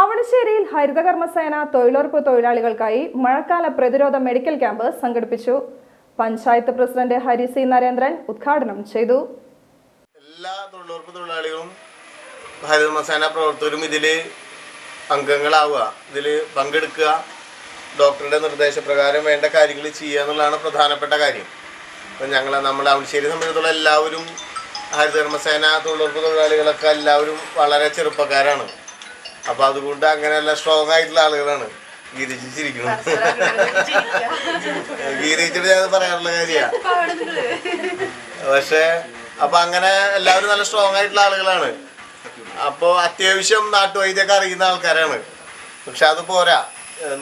അവണശ്ശേരിയിൽ ഹരിതകർമ്മസേന തൊഴിലുറപ്പ് തൊഴിലാളികൾക്കായി മഴക്കാല പ്രതിരോധ മെഡിക്കൽ ക്യാമ്പ് സംഘടിപ്പിച്ചു. പഞ്ചായത്ത് പ്രസിഡന്റ് ഹരി സി നരേന്ദ്രൻ ഉദ്ഘാടനം ചെയ്തു. എല്ലാ തൊഴിലുറപ്പ് തൊഴിലാളികളും ഹരിതകർമ്മസേന പ്രവർത്തകരും ഇതിൽ അംഗങ്ങളാവുക ഇതിൽ പങ്കെടുക്കുക ഡോക്ടറുടെ നിർദ്ദേശപ്രകാരം വേണ്ട കാര്യങ്ങൾ ചെയ്യുക എന്നുള്ളതാണ് പ്രധാനപ്പെട്ട കാര്യം. അപ്പം ഞങ്ങൾ നമ്മുടെ അവണശ്ശേരി സംബന്ധിച്ചിടത്തോളം എല്ലാവരും ഹരിതകർമ്മസേന തൊഴിലുറപ്പ് തൊഴിലാളികളൊക്കെ എല്ലാവരും വളരെ ചെറുപ്പക്കാരാണ്. അപ്പോൾ അതുകൊണ്ട് അങ്ങനെയല്ല സ്ട്രോങ് ആയിട്ടുള്ള ആളുകളാണ്. ഗീതിച്ചിരിക്കണം ഗീതിച്ചിട്ട് ഞാൻ പറയാനുള്ള കാര്യമാണ് പക്ഷേ അപ്പൊ അങ്ങനെ എല്ലാവരും നല്ല സ്ട്രോങ് ആയിട്ടുള്ള ആളുകളാണ്. അപ്പോൾ അത്യാവശ്യം നാട്ടുവൈദ്യമൊക്കെ അറിയുന്ന ആൾക്കാരാണ്. പക്ഷെ അത് പോരാ.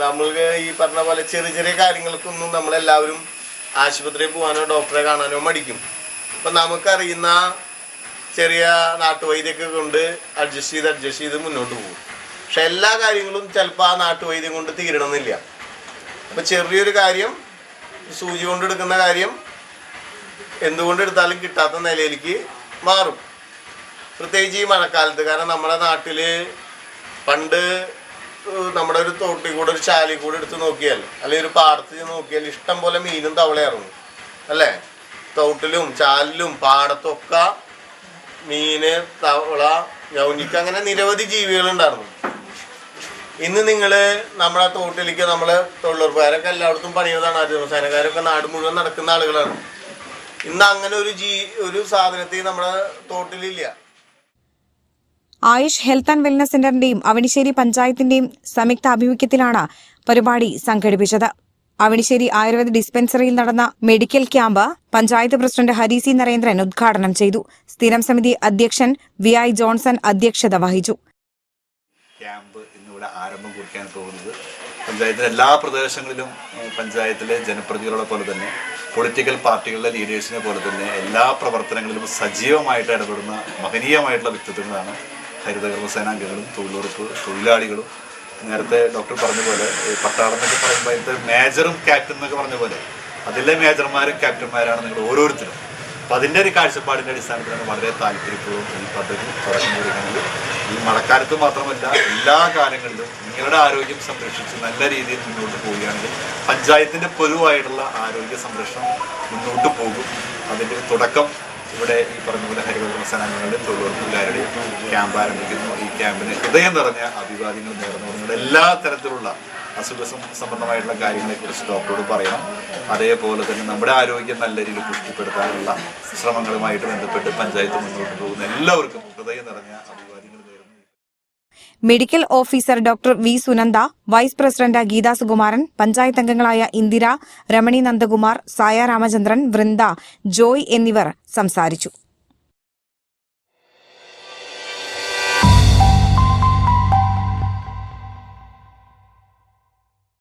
നമ്മൾക്ക് ഈ പറഞ്ഞ പോലെ ചെറിയ ചെറിയ കാര്യങ്ങൾക്കൊന്നും നമ്മളെല്ലാവരും ആശുപത്രിയിൽ പോകാനോ ഡോക്ടറെ കാണാനോ മടിക്കും. അപ്പം നമുക്കറിയുന്ന ചെറിയ നാട്ടുവൈദ്യമൊക്കെ കൊണ്ട് അഡ്ജസ്റ്റ് ചെയ്ത് അഡ്ജസ്റ്റ് ചെയ്ത് മുന്നോട്ട് പോകും. പക്ഷെ എല്ലാ കാര്യങ്ങളും ചിലപ്പോൾ ആ നാട്ടുവൈദ്യം കൊണ്ട് തീരണമെന്നില്ല. അപ്പോൾ ചെറിയൊരു കാര്യം സൂചി കൊണ്ട് എടുക്കുന്ന കാര്യം എന്തുകൊണ്ട് എടുത്താലും കിട്ടാത്ത നിലയിലേക്ക് മാറും. പ്രത്യേകിച്ച് ഈ മഴക്കാലത്ത്. കാരണം നമ്മുടെ നാട്ടിൽ പണ്ട് നമ്മുടെ ഒരു തോട്ടിൽ കൂടെ ഒരു ചാലിൽ കൂടെ എടുത്ത് നോക്കിയാൽ അല്ലെങ്കിൽ ഒരു പാടത്ത് നോക്കിയാൽ ഇഷ്ടം പോലെ മീനും തവളയിറങ്ങും അല്ലേ? തോട്ടിലും ചാലിലും പാടത്തൊക്കെ മീന് തവള ഞൗനിക്ക് അങ്ങനെ നിരവധി ജീവികളുണ്ടായിരുന്നു ഇന്ന് നിങ്ങൾ നമ്മുടെ തോട്ടിലേക്ക് നമ്മളെ തൊഴിലുറപ്പുകാരൊക്കെ എല്ലായിടത്തും പണിയുന്നതാണ്. ആദിവാസേനക്കാരൊക്കെ നാട് മുഴുവൻ നടക്കുന്ന ആളുകളാണ്. ഇന്ന് അങ്ങനെ ഒരു ജീ ഒരു സാധനത്തെ നമ്മുടെ തോട്ടിലില്ല. ആയുഷ് ഹെൽത്ത് ആൻഡ് വെൽനസ് സെന്ററിന്റെയും അവണിശ്ശേരി പഞ്ചായത്തിന്റെയും സംയുക്ത ആഭിമുഖ്യത്തിലാണ് പരിപാടി സംഘടിപ്പിച്ചത്. അവണിശ്ശേരി ആയുർവേദ ഡിസ്പെൻസറിയിൽ നടന്ന medical camp panchayat president Hari C Narendran ഉദ്ഘാടനം ചെയ്തു. സ്ഥിരം സമിതി അധ്യക്ഷൻ വി ഐ ജോൺസൺ അധ്യക്ഷത വഹിച്ചു. ക്യാമ്പ് പഞ്ചായത്തിലെ എല്ലാ പ്രദേശങ്ങളിലും പഞ്ചായത്തിലെ ജനപ്രതിനിധികളെ പോലെ തന്നെ പൊളിറ്റിക്കൽ പാർട്ടികളിലെ ലീഡേഴ്സിനെ പോലെ തന്നെ എല്ലാ പ്രവർത്തനങ്ങളിലും സജീവമായിട്ട് ഇടപെടുന്ന മഹനീയമായിട്ടുള്ള വ്യക്തിത്വങ്ങളാണ് ഹരിതകർമ്മസേനാംഗങ്ങളും തൊഴിലുറപ്പ് തൊഴിലാളികളും. നേരത്തെ ഡോക്ടർ പറഞ്ഞ പോലെ പട്ടാളം എന്നൊക്കെ പറയുമ്പോൾ അതിന്റെ മേജറും ക്യാപ്റ്റൻ എന്നൊക്കെ പറഞ്ഞ പോലെ അതിലെ മേജർമാരും ക്യാപ്റ്റന്മാരാണ് നിങ്ങൾ ഓരോരുത്തരും. അപ്പം അതിന്റെ ഒരു കാഴ്ചപ്പാടിന്റെ അടിസ്ഥാനത്തിലാണ് വളരെ താല്പര്യപൂർവം ഈ പദ്ധതി തുടങ്ങിയിരിക്കുന്നത് ഈ മഴക്കാലത്ത് മാത്രമല്ല എല്ലാ കാലങ്ങളിലും നിങ്ങളുടെ ആരോഗ്യം സംരക്ഷിച്ച് നല്ല രീതിയിൽ മുന്നോട്ട് പോവുകയാണെങ്കിൽ പഞ്ചായത്തിന്റെ പൊതുവായിട്ടുള്ള ആരോഗ്യ സംരക്ഷണം മുന്നോട്ട് പോകും. അതിന്റെ തുടക്കം ഇവിടെ ഈ പറഞ്ഞ പോലെ ഹരിതകർമ്മ സേനാംഗങ്ങളുടെയും തൊഴിലുറപ്പുകാരുടെയും ക്യാമ്പ് ആരംഭിക്കുന്നു. ഈ ക്യാമ്പിന് ഹൃദയം നിറഞ്ഞ അഭിവാദ്യങ്ങൾ നേർന്നു നിങ്ങളുടെ എല്ലാ തരത്തിലുള്ള അസുഖ സംബന്ധമായിട്ടുള്ള കാര്യങ്ങളെക്കുറിച്ച് ഡോക്ടറോട് പറയണം. അതേപോലെ തന്നെ നമ്മുടെ ആരോഗ്യം നല്ല രീതിയിൽ പുഷ്ടിപ്പെടുത്താനുള്ള ശ്രമങ്ങളുമായിട്ട് ബന്ധപ്പെട്ട് പഞ്ചായത്ത് മുന്നോട്ട് പോകുന്ന എല്ലാവർക്കും ഹൃദയം നിറഞ്ഞ അഭിവാദ്യങ്ങൾ നേരുന്നു. Medical officer doctor V Sunanda vice president Geetha Sukumaran panchayat അംഗങ്ങളായ ഇന്ദിര രമണി നന്ദകുമാർ സായ രാമചന്ദ്രൻ വൃന്ദ ജോയ് എന്നിവർ സംസാരിച്ചു.